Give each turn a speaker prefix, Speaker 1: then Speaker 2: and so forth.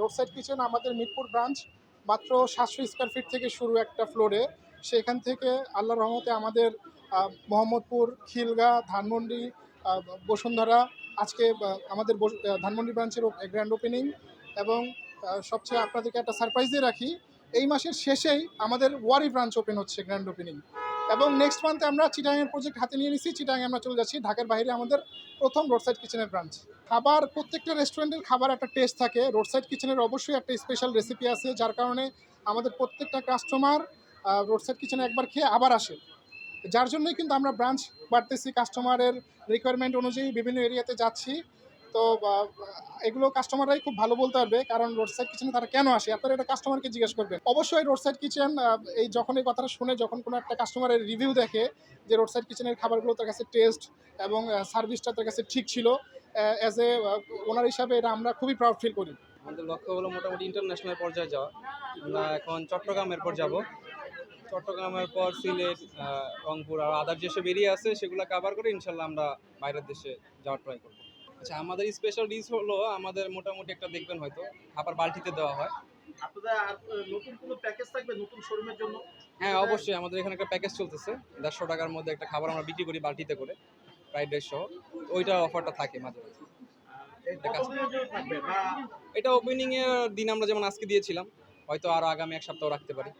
Speaker 1: Road side kitchen আমাদের Mirpur branch মাত্র সাতশো স্কোয়ার ফিট থেকে শুরু একটা ফ্লোরে সেখান থেকে আল্লাহ রহমতে আমাদের মোহাম্মদপুর, খিলগা, ধানমন্ডি বসুন্ধরা, আজকে আমাদের ধানমন্ডি ব্রাঞ্চের গ্র্যান্ড ওপেনিং এবং সবচেয়ে আপনাদেরকে একটা সারপ্রাইজ দিয়ে রাখি, এই মাসের শেষেই আমাদের ওয়ারি ব্রাঞ্চ ওপেন হচ্ছে গ্র্যান্ড ওপেনিং এবং নেক্সট মান্থে আমরা চিটাঙের প্রজেক্ট হাতে নিয়ে নিছি। চিটাঙে আমরা চলে যাচ্ছি। ঢাকার বাইরে আমাদের প্রথম রোড সাইড কিচেনের ব্রাঞ্চ খাবার, প্রত্যেকটা রেস্টুরেন্টের খাবার একটা টেস্ট থাকে। রোড সাইড কিচেনের অবশ্যই একটা স্পেশাল রেসিপি আছে, যার কারণে আমাদের প্রত্যেকটা কাস্টমার রোড সাইড কিচেনে একবার খেয়ে আবার আসে। যার জন্যই কিন্তু আমরা ব্রাঞ্চ বাড়তেছি। কাস্টমারের রিকোয়ারমেন্ট অনুযায়ী বিভিন্ন এরিয়াতে যাচ্ছি। তো এগুলো কাস্টমাররাই খুব ভালো বলতে পারবে, কারণ রোড সাইড কিচেনে তারা কেন আসে? আপনারা এটা কাস্টমারকে জিজ্ঞেস করবেন অবশ্যই রোড সাইড কিচেন এই যখন এই কথাটা শুনে যখন কোনো একটা কাস্টমারের রিভিউ দেখে যে রোড সাইড কিচেনের খাবারগুলো তার কাছে টেস্ট এবং সার্ভিসটা তার কাছে ঠিক ছিল অ্যাজ এ ওনার হিসাবে এটা আমরা খুবই প্রাউড ফিল করি।
Speaker 2: আমাদের লক্ষ্য হলো মোটামুটি ইন্টারন্যাশনাল পর্যায়ে যাওয়া। এখন চট্টগ্রামের পর যাব। চট্টগ্রামের পর সিলেট রংপুর, আর আদার যেসব এরিয়া আছে সেগুলো কাভার করে ইনশাল্লাহ আমরা বাইরের দেশে যাওয়ার ট্রাই করব। আচ্ছা আমাদের স্পেশাল ডিশ হলো আমাদের মোটামুটি একটা দেখবেন হয়তো খাবার বালতিতে দেওয়া হয়।
Speaker 3: আপনাদের নতুন কোনো প্যাকেজ থাকবে নতুন শোরুমের জন্য?
Speaker 2: হ্যাঁ অবশ্যই আমাদের এখানে একটা প্যাকেজ চলতেছে। দেড়শো টাকার মধ্যে একটা খাবার আমরা বিক্রি করি বালতিতে করে ফ্রাইড রাইস সহ। ওইটা অফারটা থাকে মাঝে মাঝে। এটা ওপেনিং এর দিন আমরা যেমন আজকে দিয়েছিলাম হয়তো আরও আগামী এক সপ্তাহ রাখতে পারি।